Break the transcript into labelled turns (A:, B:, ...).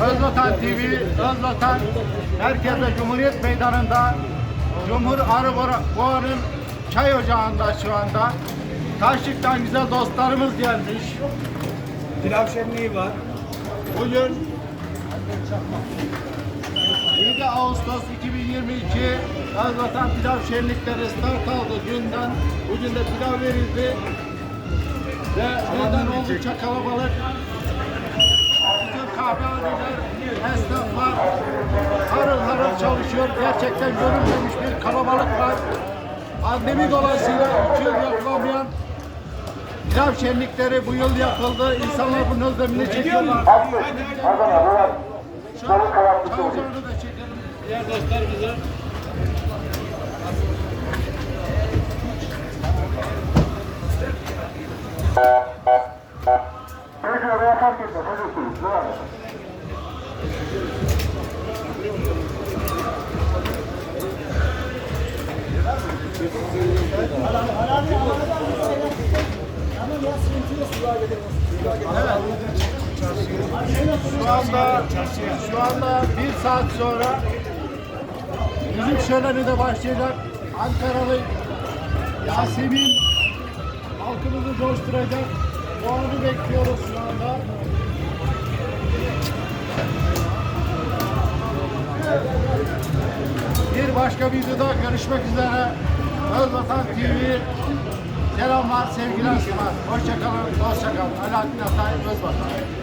A: Özvatan TV, Özvatan Merkezde Cumhuriyet Meydanı'nda Cumhur Arı Boğa'nın çay ocağında şu anda. Taşlık'tan güzel dostlarımız gelmiş.
B: Pilav şenliği var.
A: Bugün 7 Ağustos 2022 Özvatan Pilav Şenlikleri start aldı günden. Bugün de pilav verildi. Ve meydan oldukça kalabalık. Esnaflar harıl harıl çalışıyor. Gerçekten görülmemiş bir kalabalık var. Pandemi dolayısıyla 2 yıl yapılamayan pilav şenlikleri bu yıl yapıldı. İnsanlar bunun özlemini çekiyorlar. Çavuşlarını da çekelim. Diğer dostlarımızı. Şu anda, şu anda bir saat sonra müzik şöleni başlayacak. Ankaralı Yasemin halkımızı coşturacak. O anı bekliyoruz şu anda. Bir başka videoda görüşmek üzere. Özvatan TV Selamlar, sevgiler sunar. Hoşçakalın, hoşçakalın. Alaaddin Atay, Özvatan.